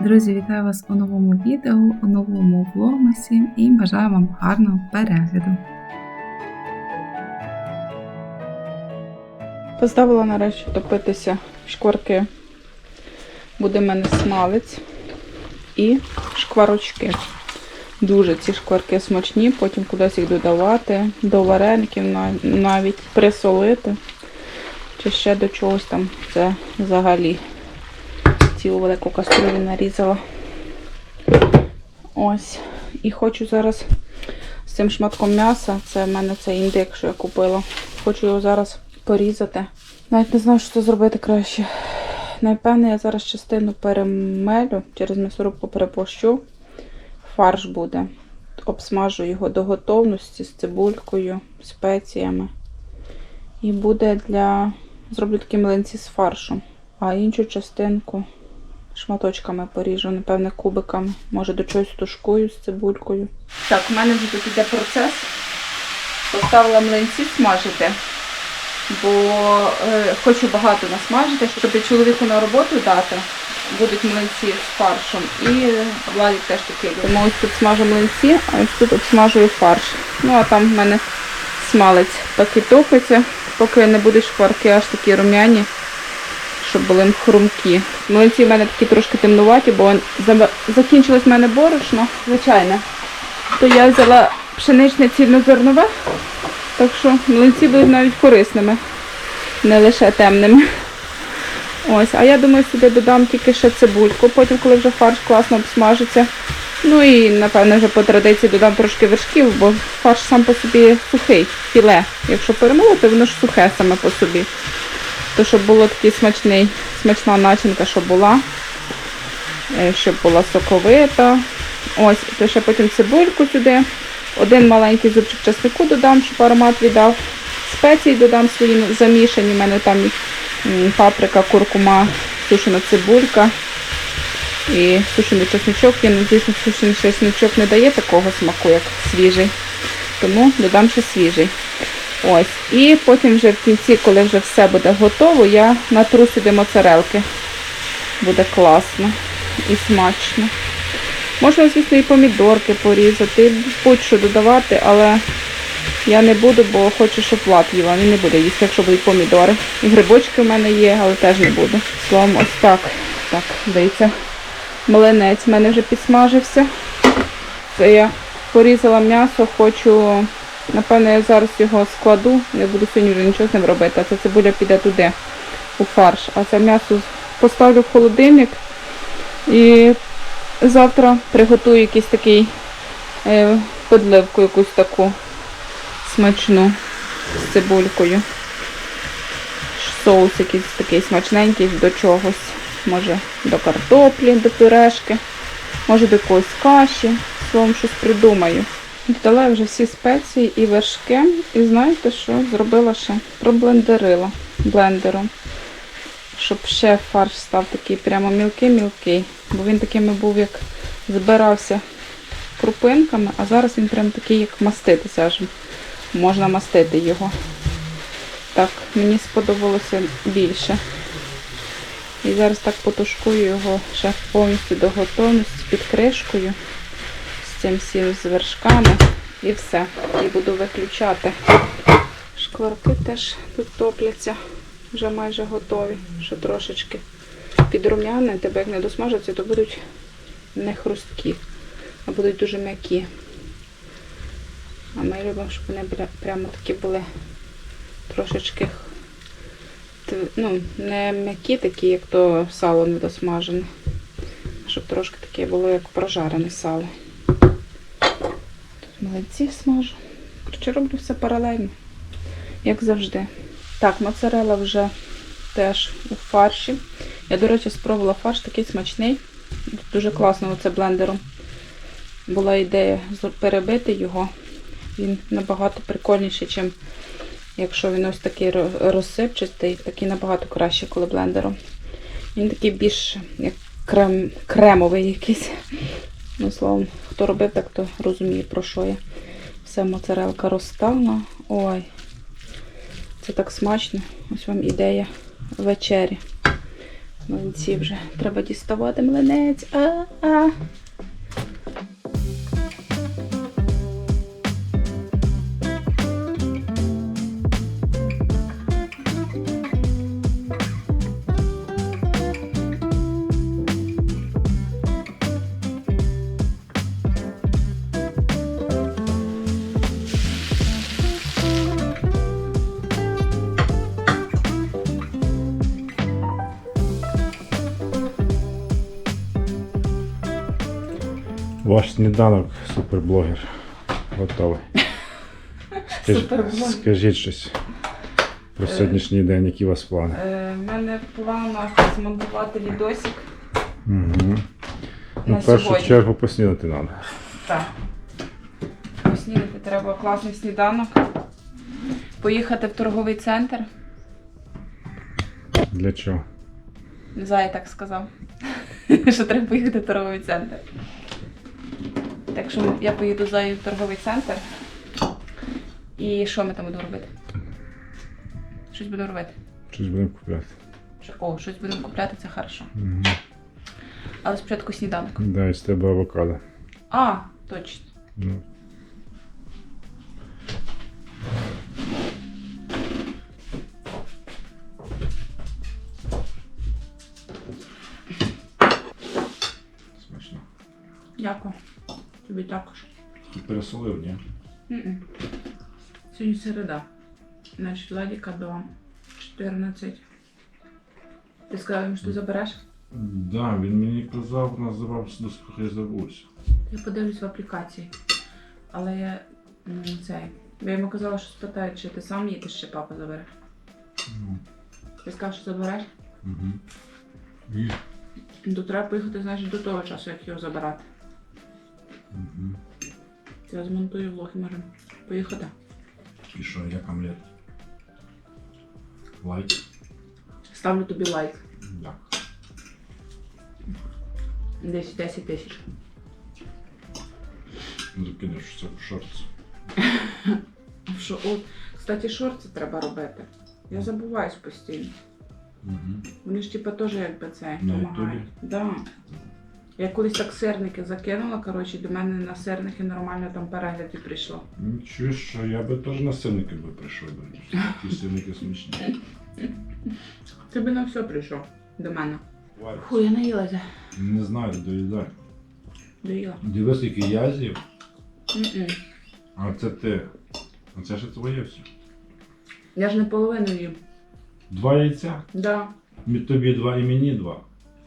Друзі, вітаю вас у новому відео, у новому влогмасі і бажаю вам гарного перегляду. Поставила нарешті топитися шкварки. Буде в мене смалець і шкварочки. Дуже ці шкварки смачні, потім кудись їх додавати, до вареників навіть присолити. Чи ще до чогось там. Це взагалі цілу велику каструлю нарізала. Ось. І хочу зараз з цим шматком м'яса, це в мене цей індик, що я купила. Хочу його зараз порізати. Навіть не знаю, що це зробити краще. Напевне, я зараз частину перемелю, через м'ясорубку перепощу. Фарш буде. Обсмажу його до готовності з цибулькою, спеціями. І буде для. Зроблю такі млинці з фаршем. А іншу частинку шматочками поріжу, напевне, кубиками. Може, до чогось тушкую з цибулькою. Так, у мене вже тут іде процес. Поставила млинці смажити, бо е, хочу багато насмажити, щоб чоловіку на роботу дати. Будуть млинці з фаршем. І Владик теж любить. Тому ось тут смажу млинці, а ось тут обсмажую фарш. Ну, а там в мене смалець поки топиться, поки не будуть шкварки аж такі рум'яні, щоб були хрумкі. Млинці в мене такі трошки темнуваті, бо закінчилось в мене борошно, звичайне. То я взяла пшеничне цільнозернове, так що млинці будуть навіть корисними, не лише темними. Ось, а я думаю, сюди додам тільки ще цибульку, потім, коли вже фарш класно обсмажиться. Ну і, напевно, вже по традиції додам трошки вершків, бо фарш сам по собі сухий, філе. Якщо перемолоти, воно ж сухе саме по собі. То щоб було такий смачний, смачна начинка, щоб була, е, щоб була соковита. Ось, то ще потім цибульку сюди. Один маленький зубчик часнику додам, щоб аромат віддав. Спеції додам свої замішані. У мене там паприка, куркума, сушена цибулька і сушений чесничок. Він, звісно, сушений чесничок не дає такого смаку, як свіжий. Тому додам ще свіжий. Ось. І потім вже в кінці, коли вже все буде готово, я натру сюди моцарелки. Буде класно і смачно. Можна, звісно, і помідорки порізати, будь-що додавати, але я не буду, бо хочу, щоб Влад їв, а він не буде їсти, якщо будуть помідори. І грибочки в мене є, але теж не буду. Словом, ось так. Так, дивіться. Млинець в мене вже підсмажився. Це я порізала м'ясо, хочу, напевно, я зараз його складу. Не буду сьогодні вже нічого з ним робити, а ця цибуля піде туди, у фарш. А це м'ясо поставлю в холодильник і завтра приготую якийсь такий е, подливку якусь таку смачну з цибулькою. Соус якийсь такий смачненький до чогось. Може до картоплі, до пюрешки, може до якоїсь каші. Словом, щось придумаю. Додала вже всі спеції і вершки. І знаєте що? Зробила ще? Проблендерила блендером. Щоб ще фарш став такий прямо мілкий-мілкий. Бо він такими був, як збирався крупинками, а зараз він прям такий, як маститися аж. Можна мастити його. Так, мені сподобалося більше. І зараз так потушкую його ще повністю до готовності під кришкою цим всім з вершками і все. І буду виключати. Шкварки теж тут топляться, вже майже готові, ще трошечки підрум'янити, бо як не досмажаться, то будуть не хрусткі, а будуть дуже м'які. А ми любимо, щоб вони прямо такі були трошечки ну, не м'які такі, як то сало недосмажене. Щоб трошки таке було, як прожарене сало. Тут смажу. Коротше, роблю все паралельно, як завжди. Так, моцарела вже теж у фарші. Я, до речі, спробувала фарш такий смачний. Дуже класно оце блендером. Була ідея перебити його. Він набагато прикольніший, ніж якщо він ось такий ро- розсипчастий, такий набагато краще, коли блендером. Він такий більш як крем, кремовий якийсь. Ну, словом, хто робив так, то розуміє, про що я. Все, моцарелка розставна. Ой, це так смачно. Ось вам ідея вечері. Млинці вже треба діставати млинець. А-а. Ваш сніданок, суперблогер. Готовий. Суперблогер. Скажіть щось про сьогоднішній день, які у вас плани. Е, в мене в планах змонтувати відосик. Угу. Ну, в першу сьогодні. чергу поснідати треба. Так. Поснідати треба класний сніданок. Поїхати в торговий центр. Для чого? Зая так сказав. що треба поїхати в торговий центр. Так що я поїду з Заєю в торговий центр. І що ми там будемо робити? Щось будемо робити. Щось будемо купляти. О, щось будемо купляти, це хорошо. Угу. Але спочатку сніданок. Да, з тебе авокадо. А, точно. Ну. Смачно. Дякую. Тобі також. Ти пересолив, ні? М-м. Сьогодні середа. Значить, Ладіка до 14. Ти сказав їм, що ти забереш? Да, він мені казав, називав доскільки я забувся. Я подивлюсь в аплікації. Але я м, цей. Я йому казала, що спитають, чи ти сам їдеш, чи папа забере. Ти сказав, що забереш? Угу. І? Ну, То треба поїхати, значить, до того часу, як його забирати. Угу. Я змонтую влог і можемо поїхати. І що, як омлет? Лайк? Ставлю тобі лайк. Так. Десь 10 тисяч. Ну, кинеш це в шорт. Що, от, кстати, шорти треба робити. Я забуваюсь постійно. Угу. Вони ж типа теж якби це На допомагають. Да. Я колись так сирники закинула, коротше, до мене на сирники нормально там переглядів прийшло. Нічого, що я би теж на сирники би прийшов би. Ті сирники смачні. Ти би на все прийшов до мене. Варя. Фу, я наїлася. Не знаю, доїдай. Доїла. Дивись, який я з'їв, М-м. а це ти. А це ж твоє все. Я ж не половину їм. Два яйця. Да. Мі- Тобі два і мені два.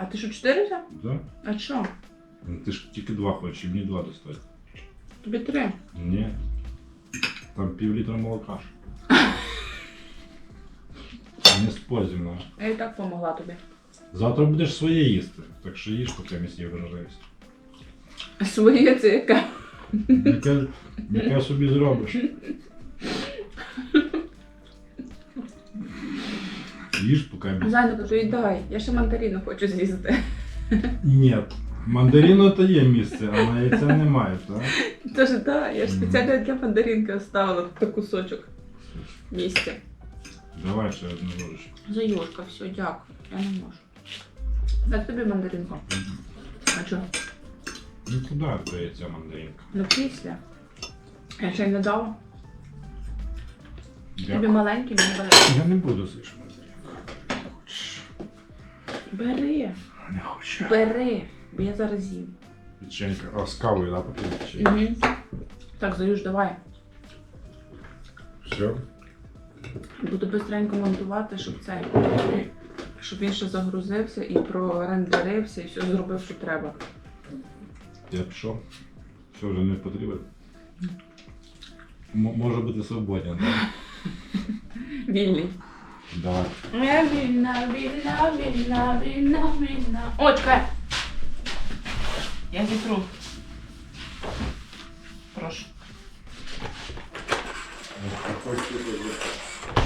А ти що, чотири взяв? Да? А що? Ну, Ти ж тільки два хочеш, і мені два достати. Тобі три. Ні. Там пів літра молока. ж. Не спорь зі мною. Я і так помогла тобі. Завтра будеш своє їсти, так що їж, поки місія вражається. Своє це яке? Яке, яке собі зробиш. Їж, поки місія. Зайно, то дай. Я ще мандарину хочу з'їсти. Ні. Мандарину то є місце, а на яйця немає, так? Тож так, я ж спеціально для мандаринки оставила та кусочок місця. Давай ще одну ложечку. Заюшка, все, дякую. Я не можу. Дай тобі мандаринку. А чого? Ну куди яйця мандаринка? Ну після. Я ще й не дала. Тобі маленький, мені великий. Я не буду мандаринку. Бери, Не хочу. бери, бо я зараз їм. Печенька. А з кавою, да, попити печенька? Угу. Так, Заюш, давай. Все? Буду бистренько монтувати, щоб це. Щоб він ще загрузився і прорендерився, і все зробив, що треба. Я пішов. Все вже не потрібен. М- може бути свободен, так? Вільний. Давай. Вільна, вільна, вільна, вільна, вільна. О, чекай. Я зітру. Прошу.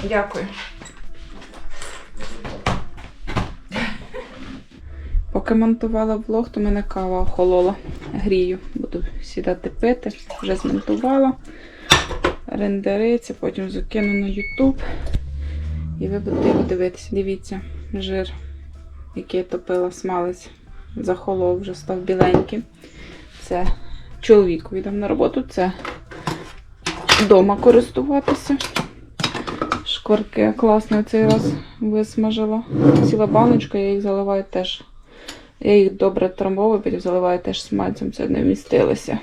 Дякую. Поки монтувала влог, то мене кава охолола. Грію. Буду сідати пити. Вже змонтувала. Рендериться, потім закину на YouTube. І ви будете його дивитися. Дивіться, жир який я топила смалець, захолов, вже став біленький. Це чоловік віддав на роботу, це вдома користуватися. Шкварки класно цей раз висмажила. Ціла баночка, я їх заливаю теж. Я їх добре трамбовую, потім заливаю теж смальцем, це не вмістилося.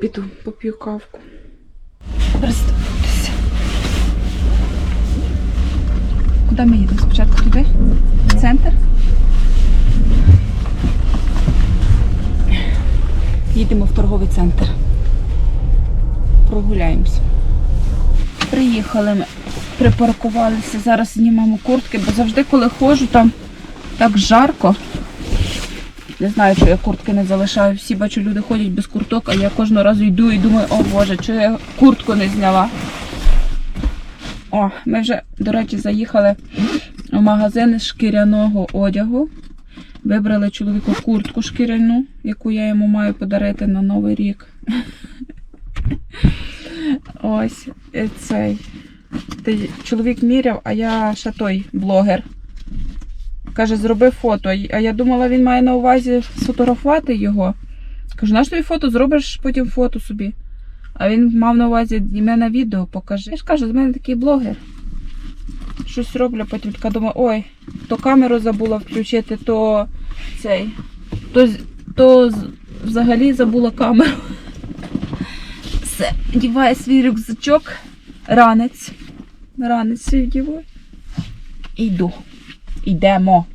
Піду поп'ю кавку. Приступитися. Куди ми їдемо? Спочатку туди? В центр? Їдемо в торговий центр. Прогуляємося. Приїхали ми, припаркувалися. Зараз знімаємо куртки, бо завжди, коли ходжу, там так жарко. Не знаю, що я куртки не залишаю. Всі бачу, люди ходять без курток, а я кожного разу йду і думаю, о Боже, що я куртку не зняла. О, ми вже, до речі, заїхали в магазин шкіряного одягу. Вибрали чоловіку куртку шкіряну, яку я йому маю подарити на Новий рік. Ось цей. Чоловік міряв, а я ще той блогер. Каже, зроби фото. А я думала, він має на увазі сфотографувати його. Кажу, наш тобі фото зробиш потім фото собі. А він мав на увазі мене на відео покажи. Я ж кажу, з мене такий блогер. Щось роблю, потім така думаю, ой, то камеру забула включити, то цей. То, то взагалі забула камеру. Все, вдіваю свій рюкзачок, ранець. Ранець свій вдіваю. І йду. Йдемо.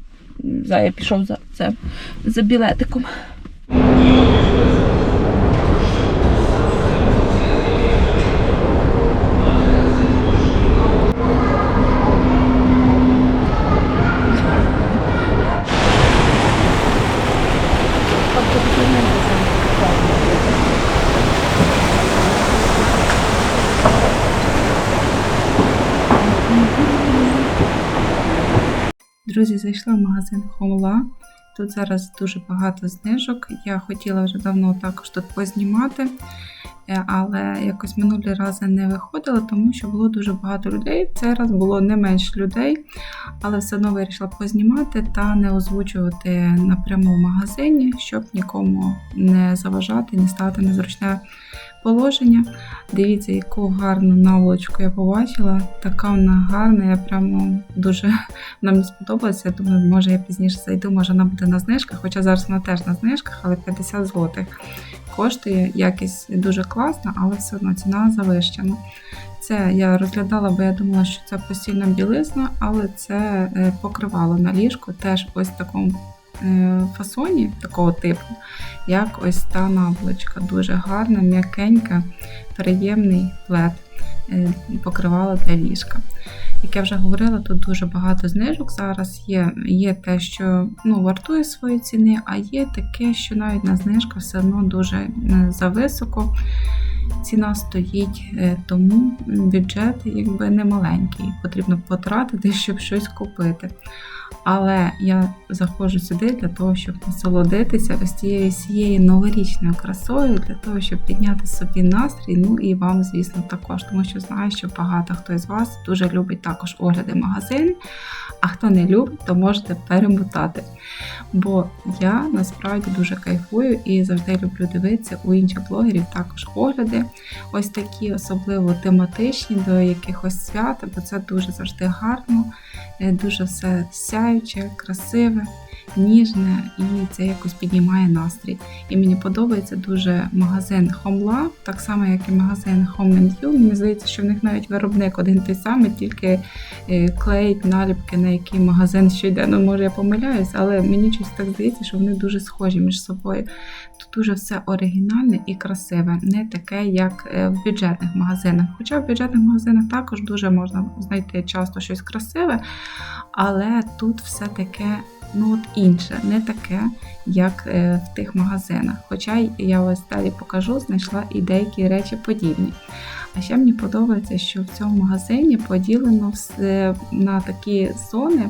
Я пішов за, це, за білетиком. Друзі, зайшла в магазин Хомла. Тут зараз дуже багато знижок. Я хотіла вже давно також тут познімати, е, але якось минулі рази не виходила, тому що було дуже багато людей. В цей раз було не менше людей, але все одно вирішила познімати та не озвучувати напряму в магазині, щоб нікому не заважати, не стати незручне положення. Дивіться, яку гарну наволочку я побачила. Така вона гарна, я прямо дуже вона сподобалася. Думаю, може я пізніше зайду, може вона буде на знижках, хоча зараз вона теж на знижках, але 50 злотих. Коштує якість дуже класна, але все одно ціна завищена. Це я розглядала, бо я думала, що це постільна білизна, але це е, покривало на ліжку теж ось в такому фасоні, такого типу, як ось та наволочка. Дуже гарна, м'якенька, приємний плед е, покривало для ліжка. Як я вже говорила, тут дуже багато знижок зараз є. Є те, що ну, вартує свої ціни, а є таке, що навіть на знижках все одно дуже е, зависоко. Ціна стоїть, е, тому бюджет якби не маленький. Потрібно потратити, щоб щось купити. Але я заходжу сюди для того, щоб насолодитися ось цією всією новорічною красою, для того, щоб підняти собі настрій. Ну і вам, звісно, також, тому що знаю, що багато хто із вас дуже любить також огляди магазинів. А хто не любить, то можете перемотати. Бо я насправді дуже кайфую і завжди люблю дивитися у інших блогерів також огляди, ось такі, особливо тематичні до якихось свят, бо це дуже завжди гарно, е, дуже все сяюче, красиве, ніжне, і це якось піднімає настрій. І мені подобається дуже магазин Homelab, так само, як і магазин Home and You. Мені здається, що в них навіть виробник один той самий, тільки е, клеїть наліпки, на який магазин що. Ну, може, я помиляюсь, але мені щось так здається, що вони дуже схожі між собою. Тут дуже все оригінальне і красиве, не таке, як е, в бюджетних магазинах. Хоча в бюджетних магазинах також дуже можна знайти часто щось красиве, але тут все таке. Ну, от інше, не таке, як е, в тих магазинах. Хоча я ось далі покажу, знайшла і деякі речі подібні. А ще мені подобається, що в цьому магазині поділено все на такі зони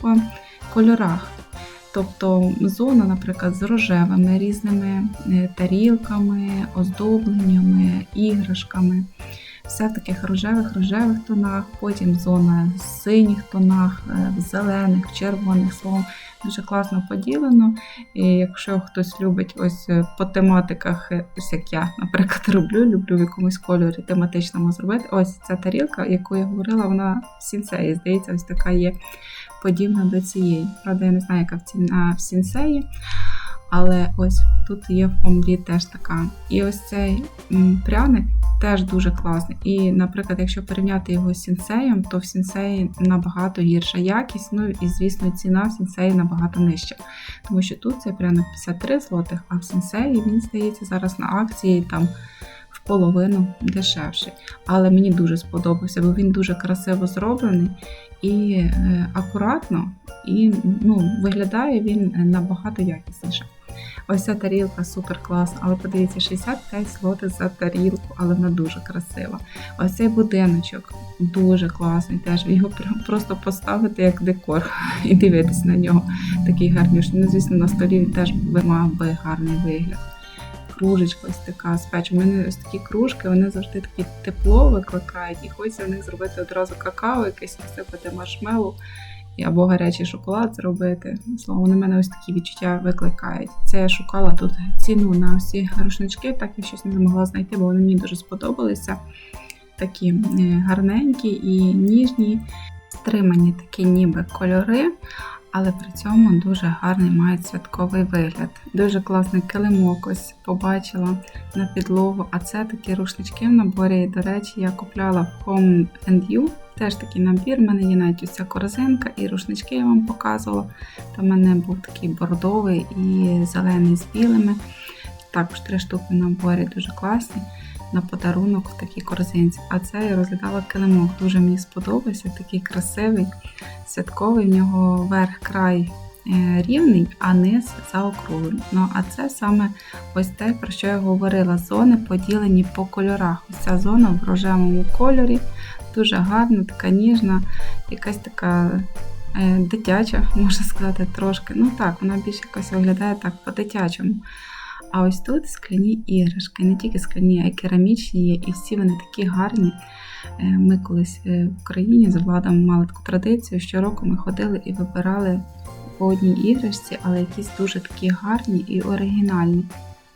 по кольорах. Тобто зона, наприклад, з рожевими різними е, тарілками, оздобленнями, іграшками. Все в таких рожевих, рожевих тонах, потім зона в синіх тонах, е, в зелених, в червоних словом. Дуже класно поділено. І якщо хтось любить ось е, по тематиках, е, ось як я, наприклад, роблю, люблю в якомусь кольорі тематичному зробити. Ось ця тарілка, яку я говорила, вона в сінсеї. Здається, ось така є подібна до цієї. Правда, я не знаю, яка ціна в сінсеї. Але ось тут є в омлі теж така. І ось цей пряник теж дуже класний. І, наприклад, якщо порівняти його з сінсеєм, то в сінсеї набагато гірша якість. Ну і звісно, ціна в сінсеї набагато нижча. Тому що тут цей пряник 53 злотих, а в сінсеї він здається зараз на акції там половину дешевший. Але мені дуже сподобався, бо він дуже красиво зроблений і е, акуратно, і ну, виглядає він набагато якісніше. Ось ця тарілка супер класна, але подивіться, 65 злотих за тарілку, але вона дуже красива. Ось цей будиночок дуже класний. Теж його просто поставити як декор і дивитись на нього. Такий гарніший. Ну, звісно, на столі він теж мав би гарний вигляд. Кружечка ось така з. У мене ось такі кружки, вони завжди такі тепло викликають, і хочеться в них зробити одразу какао, якесь посипати маршмеллоу і або гарячий шоколад зробити. Словом, в мене ось такі відчуття викликають. Це я шукала тут ціну на всі рушнички, так я щось не змогла знайти, бо вони мені дуже сподобалися. Такі е, гарненькі і ніжні, стримані такі ніби кольори, але при цьому дуже гарний мають святковий вигляд. Дуже класний килимок ось побачила на підлогу. А це такі рушнички в наборі. До речі, я купляла в Home and You. Теж такий набір. У мене є навіть ця корзинка і рушнички я вам показувала. Там в мене був такий бордовий і зелений з білими. Також три штуки в наборі дуже класні. На подарунок в такій корзинці. А це я розглядала килимок. Дуже мені сподобався, такий красивий, святковий. В нього верх край е, рівний, а низ заокруглений. Ну а це саме ось те, про що я говорила. Зони поділені по кольорах. Ось ця зона в рожевому кольорі, дуже гарна, така ніжна, якась така. е, Дитяча, можна сказати, трошки. Ну так, вона більш якось виглядає так по-дитячому. А ось тут скляні іграшки, не тільки скляні, а й керамічні є, і всі вони такі гарні. Е, Ми колись е, в Україні з владом мали таку традицію. Щороку ми ходили і вибирали по одній іграшці, але якісь дуже такі гарні і оригінальні,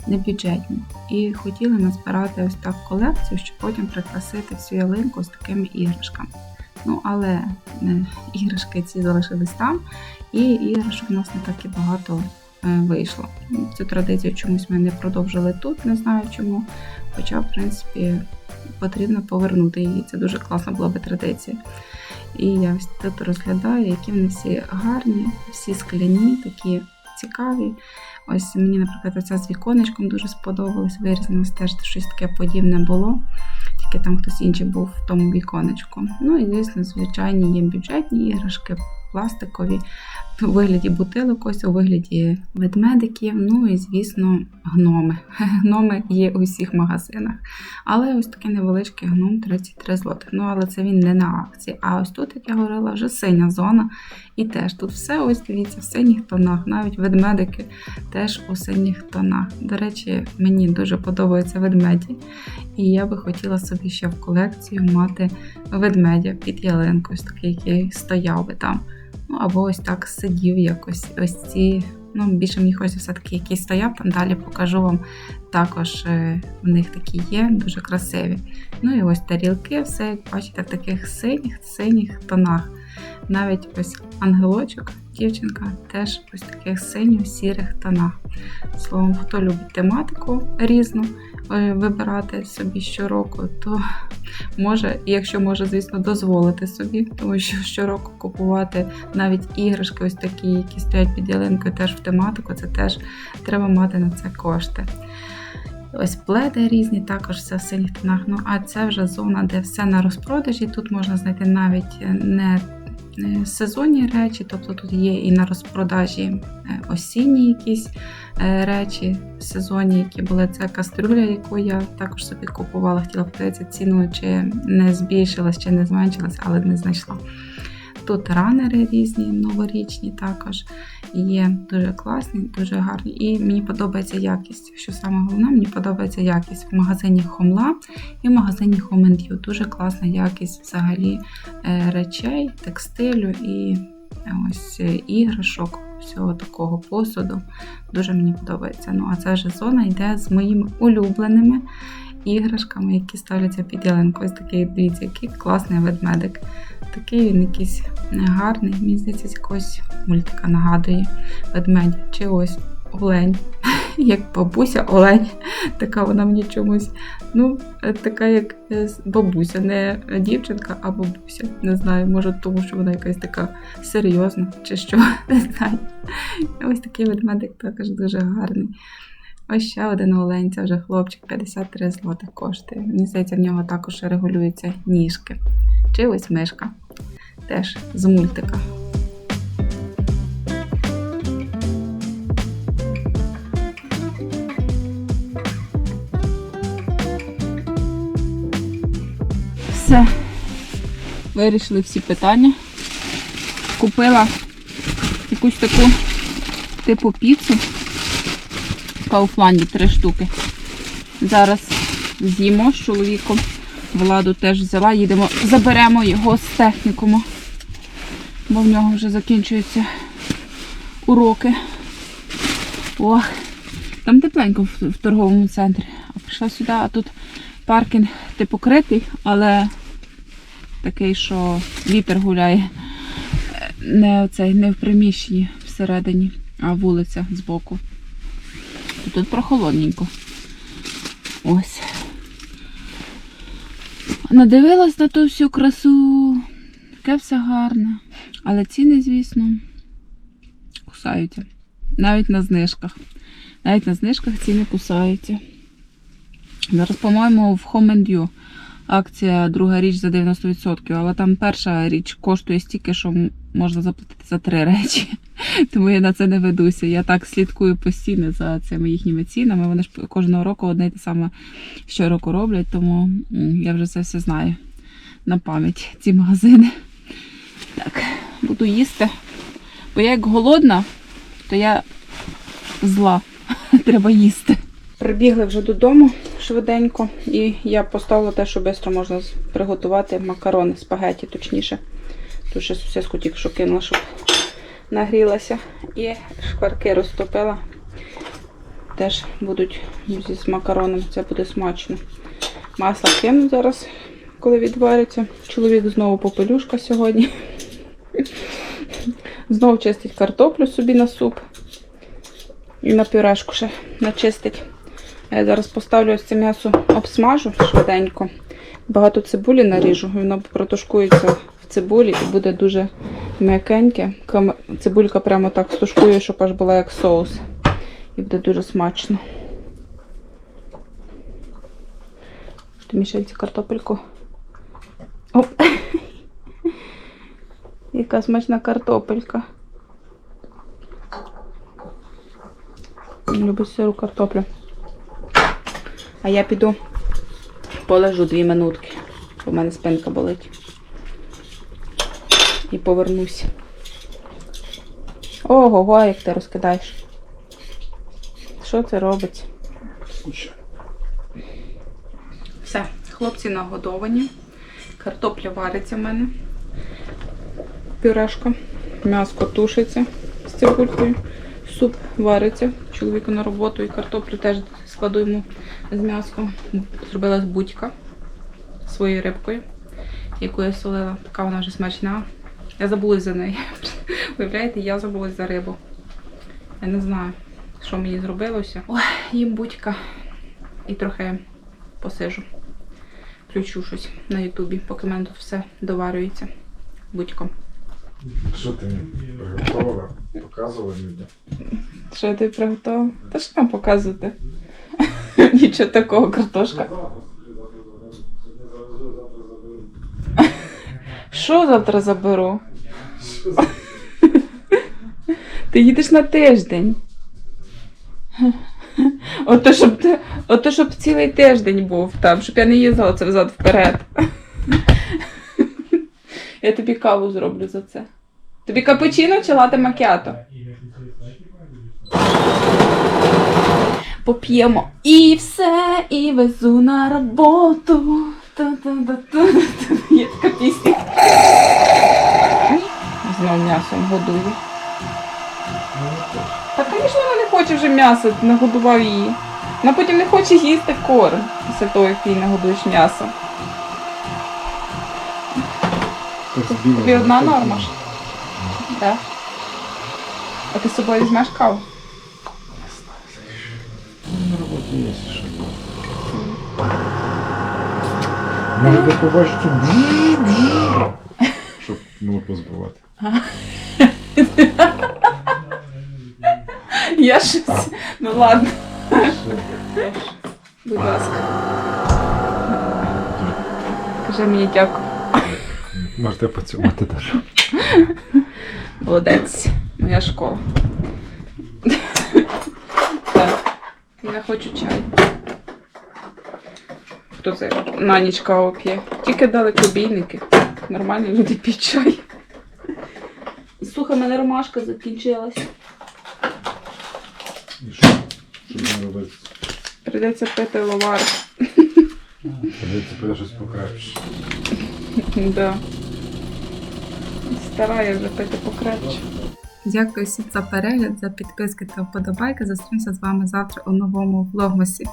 небюджетні. І хотіли назбирати ось так колекцію, щоб потім прикрасити всю ялинку з такими іграшками. Ну, але е, іграшки ці залишились там, і іграшок у нас не так і багато е, вийшло. Цю традицію чомусь ми не продовжили тут, не знаю чому. Хоча, в принципі, потрібно повернути її. Це дуже класна була би традиція. І я ось тут розглядаю, які вони всі гарні, всі скляні, такі цікаві. Ось мені, наприклад, оця з віконечком дуже сподобалось, вирізалось теж щось таке подібне було. Тільки там хтось інший був в тому віконечку. Ну і звісно, звичайні є бюджетні іграшки, пластикові, у вигляді бутилок, ось у вигляді ведмедиків. Ну і, звісно, гноми. Гноми є у всіх магазинах. Але ось такий невеличкий гном 33 злотих. Ну, але це він не на акції. А ось тут, як я говорила, вже синя зона. І теж тут все, ось дивіться, в синіх тонах, навіть ведмедики теж у синіх тонах. До речі, мені дуже подобаються ведмеді. І я би хотіла собі ще в колекцію мати ведмедя під ялинкою, ось такий, який стояв би там. Ну, або ось так сидів якось. Ось ці. Ну, більше мені хочеться все-таки який стояв, там далі покажу вам. Також е, в них такі є, дуже красиві. Ну і ось тарілки, все, як бачите, в таких синіх, синіх тонах. Навіть ось ангелочок, дівчинка, теж ось таких синьо-сірих тонах. Словом, хто любить тематику різну вибирати собі щороку, то може, якщо може, звісно, дозволити собі, тому що щороку купувати навіть іграшки, ось такі, які стоять під ялинкою, теж в тематику, це теж треба мати на це кошти. Ось пледи різні, також все в синіх тонах. Ну а це вже зона, де все на розпродажі. Тут можна знайти навіть не е, сезонні речі, тобто тут є і на розпродажі е, осінні якісь е, речі, сезонні, які були. Це кастрюля, яку я також собі купувала, хотіла подивитися ціну, чи не збільшилась, чи не зменшилась, але не знайшла. Тут ранери різні, новорічні також є дуже класні, дуже гарні. І мені подобається якість. Що саме головне, мені подобається якість в магазині Хомла і в магазині Home and You. Дуже класна якість взагалі е, речей, текстилю і е, ось е, іграшок, всього такого посуду. Дуже мені подобається. Ну, а це вже зона йде з моїми улюбленими іграшками, які ставляться під ялинку. Ось такий, дивіться, який класний ведмедик. Такий він якийсь гарний, мені здається, якогось мультика нагадує ведмедь. Чи ось олень, як бабуся олень. Така вона мені чомусь. Ну, така як е, бабуся, не дівчинка, а бабуся. Не знаю, може тому, що вона якась така серйозна чи що, не знаю. Ось такий ведмедик також дуже гарний. Ось ще один олень, вже хлопчик, 53 злотих коштує. Мені здається, в нього також регулюються ніжки. Чи ось мишка. Теж з мультика. Все. Вирішили всі питання. Купила якусь таку типу піцу. Кауфланді три штуки. Зараз з'їмо з чоловіком. Владу теж взяла, їдемо, заберемо його з технікуму. Бо в нього вже закінчуються уроки. Ох, там тепленько в, в торговому центрі. А прийшла сюди, а тут паркінг типу критий, але такий, що вітер гуляє. Е, Не, оцей, не в приміщенні всередині, а вулиця збоку. Тут прохолодненько. Ось. Надивилась на ту всю красу. Таке все гарне. Але ціни, звісно, кусаються. Навіть на знижках. Навіть на знижках ціни кусаються. Зараз, по-моєму, в Home and You акція друга річ за 90%, але там перша річ коштує стільки, що можна заплатити за три речі. Тому я на це не ведуся. Я так слідкую постійно за цими їхніми цінами. Вони ж кожного року одне й те саме щороку роблять, тому я вже це все знаю на пам'ять ці магазини. Так, буду їсти. Бо я як голодна, то я зла. Треба їсти. Прибігли вже додому швиденько, і я поставила те, що швидко можна приготувати макарони, спагеті, точніше. Тут ще сосиску тільки що кинула, щоб нагрілася. І шкварки розтопила. Теж будуть з макароном, це буде смачно. Масло кину зараз, коли відвариться. Чоловік знову попелюшка сьогодні. Знову чистить картоплю собі на суп. І на пюрешку ще начистить. Я зараз поставлю ось це м'ясо обсмажу швиденько. Багато цибулі наріжу, воно протушкується в цибулі і буде дуже м'якеньке. Цибулька прямо так стушкує, щоб аж була як соус. І буде дуже смачно. Ти мішається картопельку. Оп. Яка смачна картопелька. Люблю сиру картоплю. А я піду полежу дві минутки, бо в мене спинка болить. І повернусь. Ого, го як ти розкидаєш. Що це робить? Все, хлопці нагодовані. Картопля вариться в мене. Пюрешка. М'яско тушиться з цибулькою. Суп вариться. Чоловіку на роботу і картоплю теж складу йому з м'яском. Зробила з будька своєю рибкою, яку я солила. Така вона вже смачна. Я забулась за неї. Уявляєте, я забулась за рибу. Я не знаю, що мені зробилося. Ой, їм будька. І трохи посижу. Включу щось на Ютубі, поки в мене тут все доварюється. Будько. Що ти приготувала? Показувала людям? Що ти приготував? Та що там показувати? Нічого такого, картошка. Що завтра заберу? Ти їдеш на тиждень. Ото щоб, ти- ото, щоб цілий тиждень був там, щоб я не їздила це взад вперед. Я тобі каву зроблю за це. Тобі капучино чи лате макіато? Поп'ємо. І все, і везу на роботу. Є така пісня. Знов м'ясом годую. Та, звісно, вона не хоче вже м'ясо, нагодував її. Вона потім не хоче їсти корм після того, як ти її нагодуєш м'ясом. Тобі одна норма ж? Так. А ти з собою візьмеш каву? На роботі є ще. Може ти побачиш бжі-бжі, щоб молоко збивати. Я щось. Ну ладно. Будь ласка. Кажи мені дякую. Можете поцілувати теж. Молодець. Моя школа. Так. Я хочу чай. Хто це на ніч каву п'є? Тільки далекобійники. Нормальні люди п'ють чай. Слухай, мене ромашка закінчилась. І що? Що будемо робити? Придеться пити ловар. Придеться пити щось покраще. Да. Стараю вже пити покраще. Дякую всім за перегляд, за підписки та вподобайки. Зустрінемося з вами завтра у новому влогмасі.